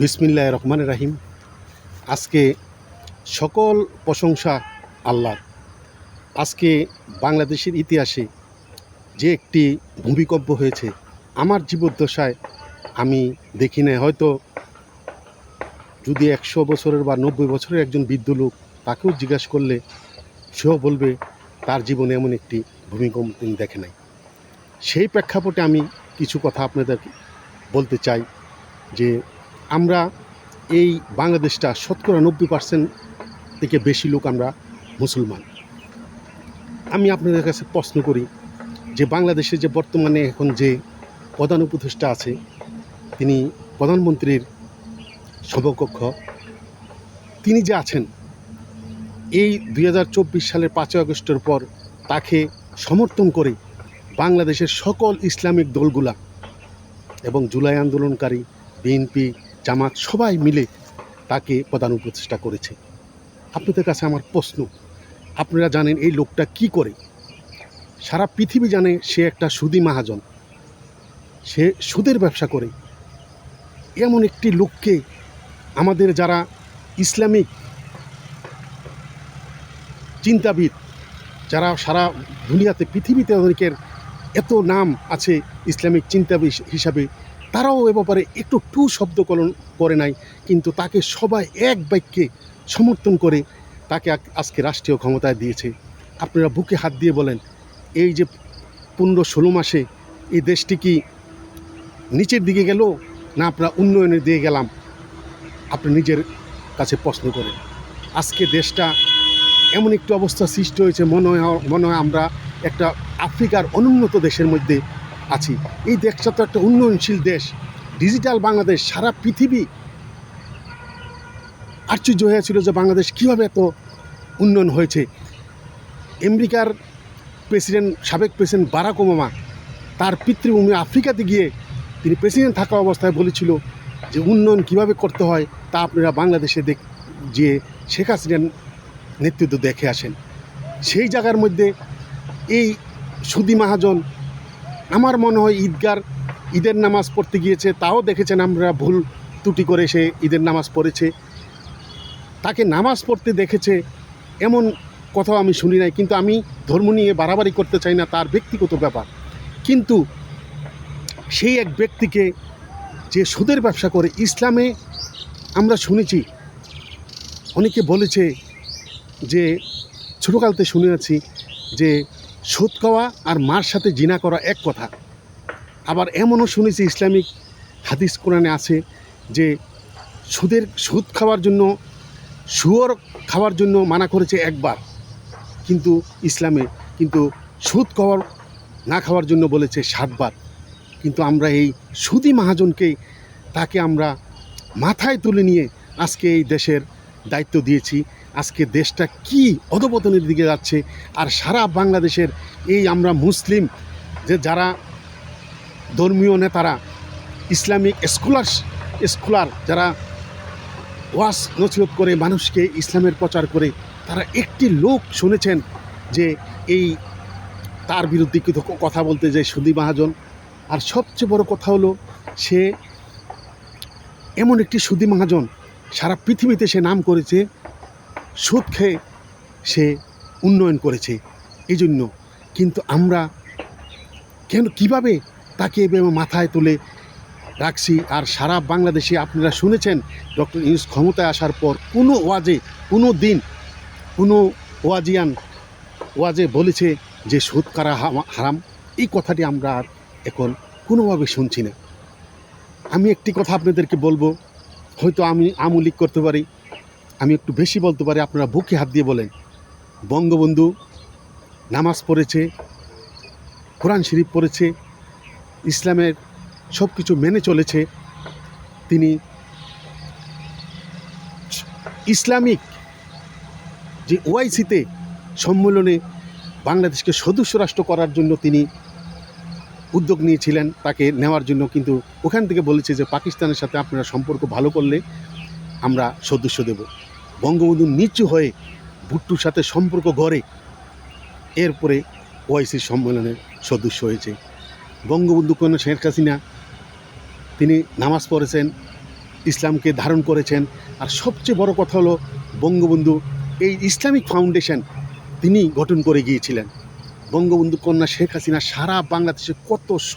বিসমিল্লাহ রহমান রাহিম। আজকে সকল প্রশংসা আল্লাহর। আজকে বাংলাদেশের ইতিহাসে যে একটি ভূমিকম্প হয়েছে, আমার জীবদ্দশায় আমি দেখি নাই। হয়তো যদি একশো বছরের বা নব্বই বছরের একজন বৃদ্ধ লোক তাকেও জিজ্ঞাসা করলে সেও বলবে, তার জীবনে এমন একটি ভূমিকম্প তিনি দেখে নাই। সেই প্রেক্ষাপটে আমি কিছু কথা আপনাদের বলতে চাই যে আমরা এই বাংলাদেশটা শতকরা নব্বই পার্সেন্ট থেকে বেশি লোক আমরা মুসলমান। আমি আপনাদের কাছে প্রশ্ন করি যে বাংলাদেশে যে বর্তমানে এখন যে প্রধান উপদেষ্টা আছে, তিনি প্রধানমন্ত্রীর সমকক্ষ তিনি যে আছেন, এই দু হাজার চব্বিশ সালের পাঁচই আগস্টের পর তাকে সমর্থন করে বাংলাদেশের সকল ইসলামিক দলগুলা এবং জুলাই আন্দোলনকারী, বিএনপি জামাত সবাই মিলে তাকে প্রধান উপদেষ্টা করেছে। আপনাদের কাছে আমার প্রশ্ন, আপনারা জানেন এই লোকটা কি করে? সারা পৃথিবী জানে সে একটা সুদী মাহাজন। সে সুদের ব্যবসা করে। এমন একটি লোককে আমাদের যারা ইসলামিক চিন্তাবিদ, যারা সারা দুনিয়াতে পৃথিবীতে অনেকের এত নাম আছে ইসলামিক চিন্তাবিদ হিসাবে তারাও এ ব্যাপারে একটু টু শব্দ কলন করে নাই, কিন্তু তাকে সবাই এক বাক্যে সমর্থন করে তাকে আজকে রাষ্ট্রীয় ক্ষমতায় দিয়েছে। আপনারা বুকে হাত দিয়ে বলেন, এই যে পনেরো ষোলো মাসে এই দেশটি কি নিচের দিকে গেল না আপনারা উন্নয়নের দিকে গেলাম? আপনি নিজের কাছে প্রশ্ন করেন। আজকে দেশটা এমন একটি অবস্থা সৃষ্টি হয়েছে, মনে হয় মনে হয় আমরা একটা আফ্রিকার অনুন্নত দেশের মধ্যে আছি। এই দেশটা তো একটা উন্নয়নশীল দেশ। ডিজিটাল বাংলাদেশ, সারা পৃথিবী আশ্চর্য হয়েছিল যে বাংলাদেশ কীভাবে এত উন্নয়ন হয়েছে। আমেরিকার প্রেসিডেন্ট, সাবেক প্রেসিডেন্ট বারাক ওবামা, তার পিতৃভূমি আফ্রিকাতে গিয়ে তিনি প্রেসিডেন্ট থাকা অবস্থায় বলেছিল যে উন্নয়ন কীভাবে করতে হয় তা আপনারা বাংলাদেশে দেখ যে শেখ হাসিনার নেতৃত্ব দেখে আসেন। সেই জায়গার মধ্যে এই সুদি মাহাজন আমার মনে হয় ঈদগার, ঈদের নামাজ পড়তে গিয়েছে, তাও দেখেছেন আমরা ভুল ত্রুটি করে সে ঈদের নামাজ পড়েছে। তাকে নামাজ পড়তে দেখেছে, এমন কথাও আমি শুনি নাই, কিন্তু আমি ধর্ম নিয়ে বাড়াবাড়ি করতে চাই না, তার ব্যক্তিগত ব্যাপার। কিন্তু সেই এক ব্যক্তিকে যে সুদের ব্যবসা করে, ইসলামে আমরা শুনেছি, অনেকে বলেছে যে, ছোটোকালতে শুনে আছি যে সুদ খাওয়া আর মার সাথে জিনা করা এক কথা। আবার এমনও শুনেছি ইসলামিক হাদিস কোরআনে আছে যে সুদের, সুদ খাওয়ার জন্য, শুয়োর খাওয়ার জন্য মানা করেছে একবার। কিন্তু ইসলামে কিন্তু সুদ খাওয়ার, না খাওয়ার জন্য বলেছে সাতবার। কিন্তু আমরা এই সুদি মহাজনকে তাকে আমরা মাথায় তুলে নিয়ে আজকে এই দেশের দায়িত্ব দিয়েছি। আজকে দেশটা কি অধপতনের দিকে যাচ্ছে আর সারা বাংলাদেশের এই আমরা মুসলিম যে যারা ধর্মীয় নেতারা, ইসলামিক স্কলার স্কলার যারা ওয়াস নসিহত করে মানুষকে ইসলামের প্রচার করে, তারা একটি লোক শুনেছেন যে এই তার বিরুদ্ধে কিছু কথা বলতে যায় সুদী মহাজন। আর সবচেয়ে বড় কথা হলো সে এমন একটি সুদী মহাজন সারা পৃথিবীতে সে নাম করেছে সুদ খেয়ে সে উন্নয়ন করেছে। এই জন্য কিন্তু আমরা কেন, কীভাবে তাকে মাথায় তুলে রাখছি? আর সারা বাংলাদেশে আপনারা শুনেছেন, ডক্টর ইউনুস ক্ষমতায় আসার পর কোনো ওয়াজে, কোনো দিন কোনো ওয়াজিয়ান ওয়াজে বলেছে যে সুদ কারা হারাম। এই কথাটি আমরা আর এখন কোনোভাবে শুনছি না। আমি একটি কথা আপনাদেরকে বলব। হয়তো আমি আমুলিক করতে পারি। আমি একটু বেশি বলতে পারি, আপনারা বুকে হাত দিয়ে বলেন। বঙ্গবন্ধু নামাজ পড়েছে, কোরআন শরীফ পড়েছে, ইসলামের সব কিছু মেনে চলেছে। তিনি ইসলামিক যে ওআইসিতে সম্মেলনে বাংলাদেশকে সদস্য রাষ্ট্র করার জন্য তিনি উদ্যোগ নিয়েছিলেন, তাকে নেওয়ার জন্য। কিন্তু ওখান থেকে বলেছে যে, পাকিস্তানের সাথে আপনারা সম্পর্ক ভালো করলে আমরা সদস্য দেব। বঙ্গবন্ধু নিচু হয়ে ভুট্টুর সাথে সম্পর্ক গড়ে এরপরে ওআইসির সম্মেলনের সদস্য হয়েছে। বঙ্গবন্ধু কোনো শেখ হাসিনা, তিনি নামাজ পড়েছেন, ইসলামকে ধারণ করেছেন। আর সবচেয়ে বড় কথা হলো, বঙ্গবন্ধু এই ইসলামিক ফাউন্ডেশন তিনি গঠন করে গিয়েছিলেন। বঙ্গবন্ধু কন্যা শেখ হাসিনা সারা বাংলাদেশে কত শ,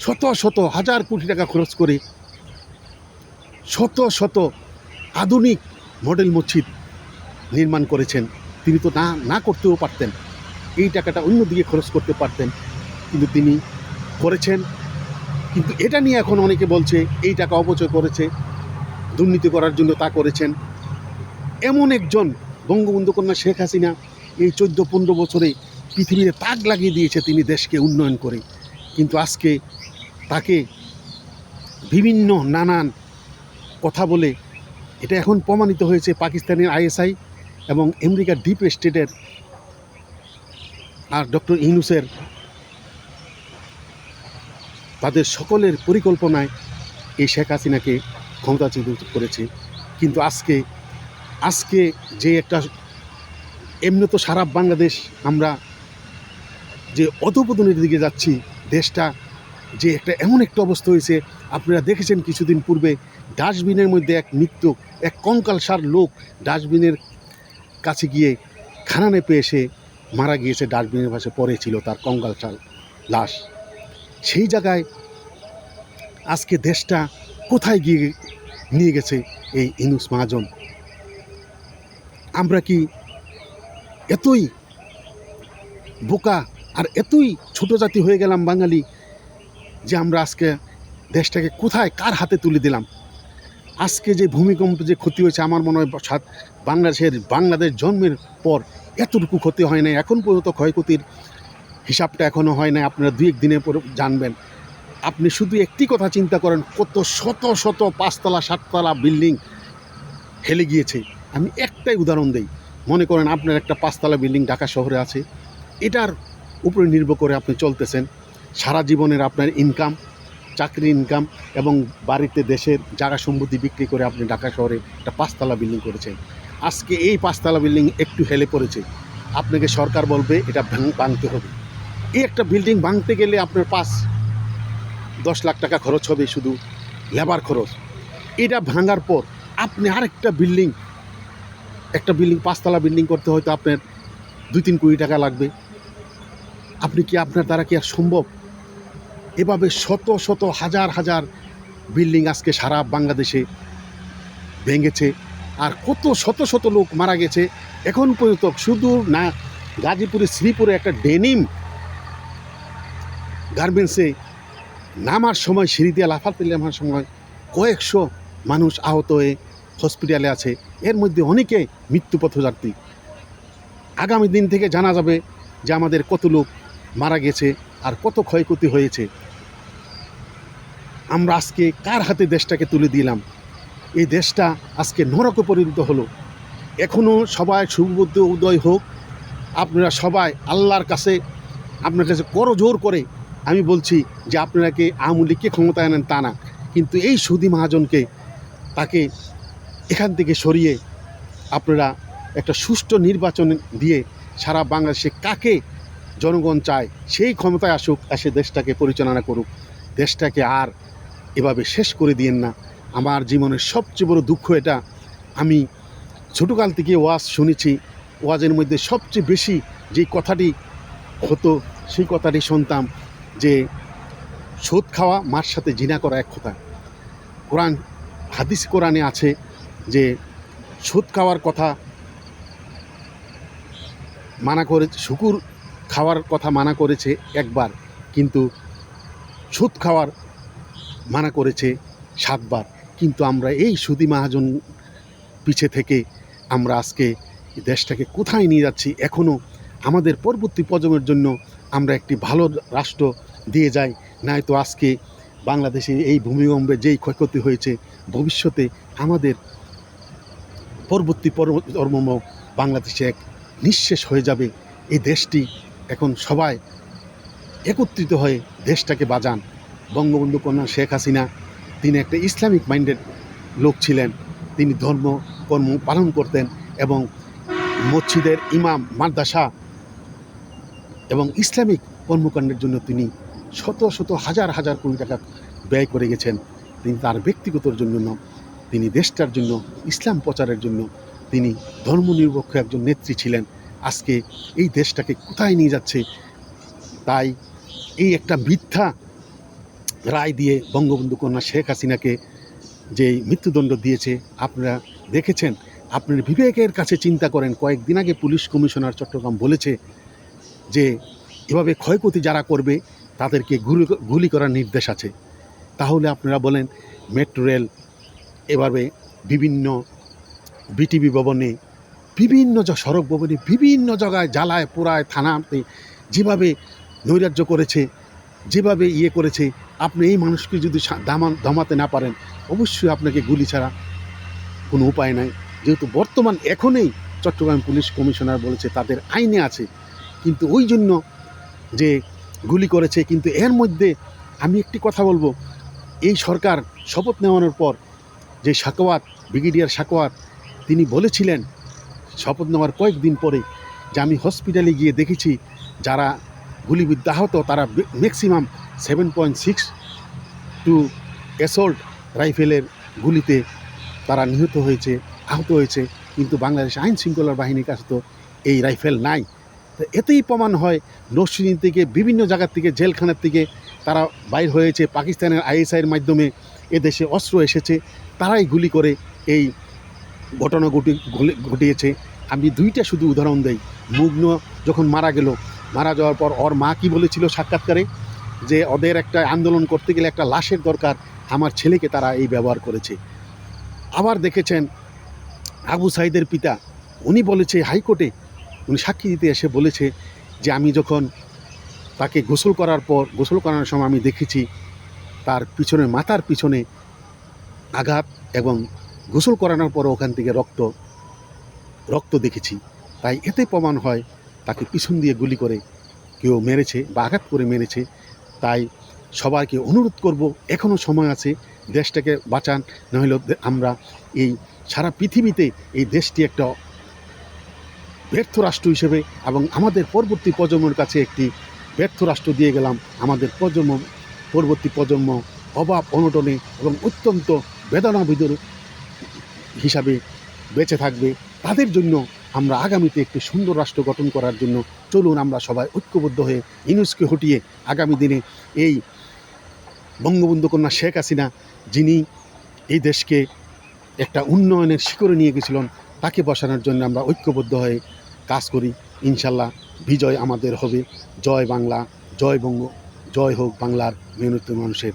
শত শত হাজার কোটি টাকা খরচ করে শত শত আধুনিক মডেল মসজিদ নির্মাণ করেছেন। তিনি তো না না করতেও পারতেন। এই টাকাটা অন্যদিকে খরচ করতে পারতেন। কিন্তু তিনি করেছেন। কিন্তু এটা নিয়ে এখন অনেকে বলছে, এই টাকা অপচয় করেছে, দুর্নীতি করার জন্য তা করেছেন। এমন একজন বঙ্গবন্ধু কন্যা শেখ হাসিনা এই চোদ্দ, পনেরো বছরে পৃথিবীতে তাক লাগিয়ে দিয়েছে তিনি দেশকে উন্নয়ন করে। কিন্তু আজকে তাকে বিভিন্ন নানান কথা বলে এটা এখন প্রমাণিত হয়েছে পাকিস্তানের আইএসআই এবং আমেরিকার ডিপ স্টেটের আর ডক্টর ইউনুসের। তাদের সকলের পরিকল্পনায় এই শেখ হাসিনাকে ক্ষমতাচ্যুত করেছে। কিন্তু আজকে আজকে যে একটা, এমনি তো সারা বাংলাদেশ আমরা যে অধপতনের দিকে যাচ্ছি, দেশটা যে একটা এমন একটা অবস্থা হয়েছে, আপনারা দেখেছেন কিছুদিন পূর্বে ডাস্টবিনের মধ্যে এক মৃত্যু, এক কঙ্কালসার লোক ডাস্টবিনের কাছে গিয়ে খানানে পেয়ে এসে মারা গিয়েছে, ডাস্টবিনের পাশে পরে ছিল তার কঙ্কালসার লাশ। সেই জায়গায় আজকে দেশটা কোথায় গিয়ে নিয়ে গেছে এই ইনুস মহাজন? আমরা কি এতই বোকা আর এতই ছোট জাতি হয়ে গেলাম বাঙালি যে আমরা আজকে দেশটাকে কোথায়, কার হাতে তুলে দিলাম? আজকে যে ভূমিকম্প যে ক্ষতি হয়েছে, আমার মনে হয় বাংলাদেশের বাংলাদেশ জন্মের পর এতটুকু ক্ষতি হয় নাই। এখন পর্যন্ত ক্ষয়ক্ষতির হিসাবটা এখনও হয় নাই। আপনারা দিনের পর জানবেন। আপনি শুধু একটি কথা চিন্তা করেন, কত শত শত পাঁচতলা, সাততলা বিল্ডিং হেলে গিয়েছে। আমি একটাই উদাহরণ দেই। মনে করেন আপনার একটা পাঁচতলা বিল্ডিং ঢাকা শহরে আছে। এটার উপরে নির্ভর করে আপনি চলতেছেন। সারা জীবনের আপনার ইনকাম চাকরি ইনকাম এবং বাড়িতে দেশের জায়গা সম্পত্তি বিক্রি করে আপনি ঢাকা শহরে একটা পাঁচতলা বিল্ডিং করেছেন। আজকে এই পাঁচতলা বিল্ডিং একটু হেলে পড়েছে। আপনাকে সরকার বলবে এটা ভাঙ- ভাঙতে হবে। এই একটা বিল্ডিং ভাঙতে গেলে আপনার পাঁচ, দশ লাখ টাকা খরচ হবে শুধু লেবার খরচ। এটা ভাঙার পর আপনি আরেকটা বিল্ডিং একটা বিল্ডিং পাঁচতলা বিল্ডিং করতে হয়তো আপনার দুই তিন কোটি টাকা লাগবে। আপনি কি আপনার দ্বারা কি আর সম্ভব? এভাবে শত শত হাজার হাজার বিল্ডিং আজকে সারা বাংলাদেশে ভেঙেছে আর কত শত শত লোক মারা গেছে। এখন পর্যন্ত শুধু না গাজীপুরে শ্রীপুরে একটা ডেনিম গার্মেন্টসে নামার সময়, সিঁড়ি দিয়ে লাফাতে নামার সময় কয়েকশো মানুষ আহত হয়ে হসপিটালে আছে। এর মধ্যে অনেকে মৃত্যু পথযাত্রী। আগামী দিন থেকে জানা যাবে যে আমাদের কত লোক মারা গেছে। আর কত ক্ষয়ক্ষতি হয়েছে। আমরা আজকে কার হাতে দেশটাকে তুলে দিলাম? এই দেশটা আজকে নরকে পরিণত হলো। এখনও সবাই সুবুদ্ধ উদয় হোক। আপনারা সবাই আল্লাহর কাছে, আপনার কাছে করো জোর করে আমি বলছি যে আপনারাকে আওয়ামী লীগকে ক্ষমতায় আনেন তা না। কিন্তু এই সুদী মহাজনকে তাকে এখান থেকে সরিয়ে আপনারা একটা সুষ্ঠু নির্বাচন দিয়ে সারা বাংলাদেশে কাকে জনগণ চায় সেই ক্ষমতায় আসুক, এসে দেশটাকে পরিচালনা করুক। দেশটাকে আর এভাবে শেষ করে দিয়েন না। আমার জীবনের সবচেয়ে বড় দুঃখ এটা। আমি ছোটোকাল থেকে ওয়াজ শুনেছি, ওয়াজের মধ্যে সবচেয়ে বেশি যেই কথাটি হতো, সেই কথাটি শুনতাম যে সুদ খাওয়া মার সাথে জিনা করা এক কথা। কোরআন, হাদিস কোরআনে আছে যে সুদ খাওয়ার কথা মানা করে, শুকুর খাওয়ার কথা মানা করেছে একবার, কিন্তু সুদ খাওয়ার মানা করেছে সাতবার। কিন্তু আমরা এই সুদি মহাজন পিছে থেকে আমরা আজকে দেশটাকে কোথায় নিয়ে যাচ্ছি এখনও আমাদের পরবর্তী প্রজন্মের জন্য আমরা একটি ভালো রাষ্ট্র দিয়ে যাই, নয়তো আজকে বাংলাদেশে এই ভূমিকম্পে যেই ক্ষয়ক্ষতি হয়েছে, ভবিষ্যতে আমাদের পরবর্তী প্রজন্ম বাংলাদেশে এক নিঃশেষ হয়ে যাবে। এই দেশটি এখন সবাই একত্রিত হয়ে দেশটাকে বাজান বঙ্গবন্ধু কন্যা শেখ হাসিনা, তিনি একটা ইসলামিক মাইন্ডেড লোক ছিলেন। তিনি ধর্ম, কর্ম পালন করতেন এবং মসজিদের ইমাম, মাদ্রাসা এবং ইসলামিক কর্মকাণ্ডের জন্য তিনি শত শত হাজার হাজার কোটি টাকা ব্যয় করে গেছেন। তিনি তার ব্যক্তিগতর জন্য তিনি দেশটার জন্য, ইসলাম প্রচারের জন্য তিনি ধর্মনিরপেক্ষ একজন নেত্রী ছিলেন। আজকে এই দেশটাকে কোথায় নিয়ে যাচ্ছে? তাই এই একটা মিথ্যা রায় দিয়ে বঙ্গবন্ধু কন্যা শেখ হাসিনাকে যে মৃত্যুদণ্ড দিয়েছে, আপনারা দেখেছেন? আপনার বিবেকের কাছে চিন্তা করেন, কয়েকদিন আগে পুলিশ কমিশনার চট্টগ্রাম বলেছে যে, এভাবে ক্ষয়ক্ষতি যারা করবে, তাদেরকে গুলি গুলি করার নির্দেশ আছে। তাহলে আপনারা বলেন, মেট্রো রেল এভাবে বিভিন্ন বিটিভি ভবনে বিভিন্ন সড়ক ভবনে বিভিন্ন জায়গায় জ্বালায় পোড়ায় থানাতে যেভাবে নৈরাজ্য করেছে, যেভাবে ইয়ে করেছে, আপনি এই মানুষকে যদি দামান দমাতে না পারেন, অবশ্যই আপনাকে গুলি ছাড়া কোনো উপায় নাই। যেহেতু বর্তমান এখনই চট্টগ্রাম পুলিশ কমিশনার বলেছে, তাদের আইনে আছে। কিন্তু ওই জন্য যে গুলি করেছে, কিন্তু এর মধ্যে আমি একটি কথা বলব। এই সরকার শপথ নেওয়ানোর পর যে সাকোয়াত, ব্রিগেডিয়ার সাকোয়াত, তিনি বলেছিলেন শপথ নেওয়ার কয়েকদিন পরে যে আমি হসপিটালে গিয়ে দেখেছি, যারা গুলিবিদ্ধ আহত, তারা maximum seven point six two assault রাইফেলের গুলিতে তারা নিহত হয়েছে, আহত হয়েছে। কিন্তু বাংলাদেশ আইন শৃঙ্খলার বাহিনীর কাছে তো এই রাইফেল নাই। তো এতেই প্রমাণ হয়, নরসিংদী থেকে বিভিন্ন জায়গার থেকে, জেলখানার থেকে তারা বাইর হয়েছে। পাকিস্তানের আইএসআইয়ের মাধ্যমে এদেশে অস্ত্র এসেছে। তারাই গুলি করে এই ঘটনা ঘটি ঘটিয়েছে। আমি দুইটা শুধু উদাহরণ দেই। মুগ্ন যখন মারা গেল, মারা যাওয়ার পর ওর মা কি বলেছিল সাক্ষাৎকারে? যে ওদের একটা আন্দোলন করতে গেলে একটা লাশের দরকার, আমার ছেলেকে তারা এই ব্যবহার করেছে। আবার দেখেছেন আবু সাইদের পিতা, উনি বলেছে হাইকোর্টে, উনি সাক্ষী দিতে এসে বলেছে যে আমি যখন তাকে গোসল করার পর গোসল করানোর সময় আমি দেখেছি, তার পিছনে মাথার পিছনে আঘাত এবং গোসল করানোর পর ওখান থেকে রক্ত রক্ত দেখেছি। তাই এতে প্রমাণ হয় তাকে পিছন দিয়ে গুলি করে কেউ মেরেছে বা আঘাত করে মেরেছে। তাই সবাইকে অনুরোধ করব এখনও সময় আছে, দেশটাকে বাঁচান নইলে আমরা এই সারা পৃথিবীতে এই দেশটি একটা ব্যর্থ রাষ্ট্র হিসেবে এবং আমাদের পরবর্তী প্রজন্মের কাছে একটি ব্যর্থ রাষ্ট্র দিয়ে গেলাম। আমাদের প্রজন্ম, পরবর্তী প্রজন্ম অভাব, অনটনে এবং অত্যন্ত বেদনাবিদুর হিসাবে বেঁচে থাকবে। তাদের জন্য আমরা আগামীতে একটি সুন্দর রাষ্ট্র গঠন করার জন্য চলুন আমরা সবাই ঐক্যবদ্ধ হয়ে ইউনুসকে হটিয়ে আগামী দিনে এই বঙ্গবন্ধু কন্যা শেখ হাসিনা, যিনি এই দেশকে একটা উন্নয়নের শিখরে নিয়ে গেছিলেন, তাকে বসানোর জন্য আমরা ঐক্যবদ্ধ হয়ে কাজ করি। ইনশাল্লাহ বিজয় আমাদের হবে। জয় বাংলা, জয় বঙ্গ, জয় হোক বাংলার মেহনত মানুষের।